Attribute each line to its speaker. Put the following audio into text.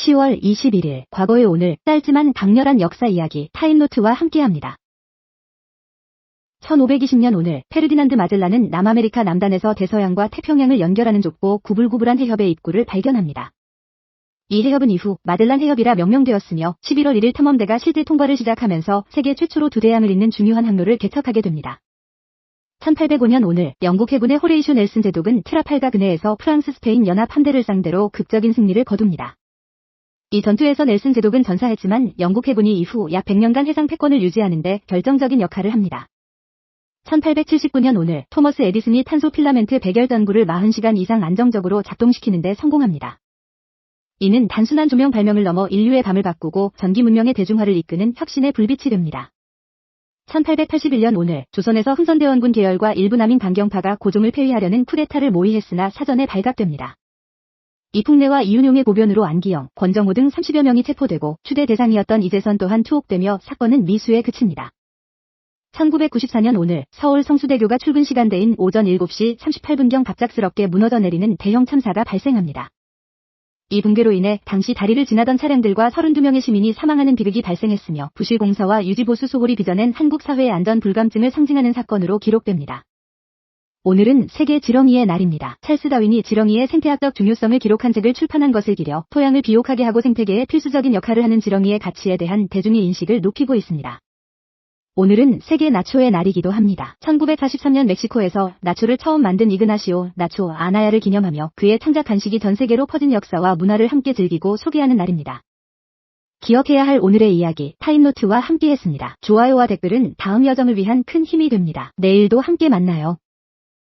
Speaker 1: 10월 21일 과거의 오늘 짧지만 강렬한 역사 이야기 타임노트와 함께합니다. 1520년 오늘 페르디난드 마젤란은 남아메리카 남단에서 대서양과 태평양을 연결하는 좁고 구불구불한 해협의 입구를 발견합니다. 이 해협은 이후 마젤란 해협이라 명명되었으며 11월 1일 탐험대가 실제 통과를 시작하면서 세계 최초로 두 대양을 잇는 중요한 항로를 개척하게 됩니다. 1805년 오늘 영국 해군의 호레이쇼 넬슨 제독은 트라팔가 근해에서 프랑스 스페인 연합 함대를 상대로 극적인 승리를 거둡니다. 이 전투에서 넬슨 제독은 전사했지만 영국 해군이 이후 약 100년간 해상 패권을 유지하는데 결정적인 역할을 합니다. 1879년 오늘 토머스 에디슨이 탄소 필라멘트 백열 전구를 40시간 이상 안정적으로 작동시키는데 성공합니다. 이는 단순한 조명 발명을 넘어 인류의 밤을 바꾸고 전기 문명의 대중화를 이끄는 혁신의 불빛이 됩니다. 1881년 오늘 조선에서 흥선대원군 계열과 일부 남인 강경파가 고종을 폐위하려는 쿠데타를 모의했으나 사전에 발각됩니다. 이풍래와 이윤용의 고변으로 안기영, 권정호 등 30여 명이 체포되고 추대 대상이었던 이재선 또한 투옥되며 사건은 미수에 그칩니다. 1994년 오늘 서울 성수대교가 출근 시간대인 오전 7시 38분경 갑작스럽게 무너져 내리는 대형 참사가 발생합니다. 이 붕괴로 인해 당시 다리를 지나던 차량들과 32명의 시민이 사망하는 비극이 발생했으며 부실공사와 유지보수 소홀이 빚어낸 한국 사회의 안전 불감증을 상징하는 사건으로 기록됩니다. 오늘은 세계 지렁이의 날입니다. 찰스 다윈이 지렁이의 생태학적 중요성을 기록한 책을 출판한 것을 기려 토양을 비옥하게 하고 생태계에 필수적인 역할을 하는 지렁이의 가치에 대한 대중의 인식을 높이고 있습니다. 오늘은 세계 나초의 날이기도 합니다. 1943년 멕시코에서 나초를 처음 만든 이그나시오 나초 아나야를 기념하며 그의 창작 간식이 전 세계로 퍼진 역사와 문화를 함께 즐기고 소개하는 날입니다. 기억해야 할 오늘의 이야기 타임노트와 함께했습니다. 좋아요와 댓글은 다음 여정을 위한 큰 힘이 됩니다. 내일도 함께 만나요.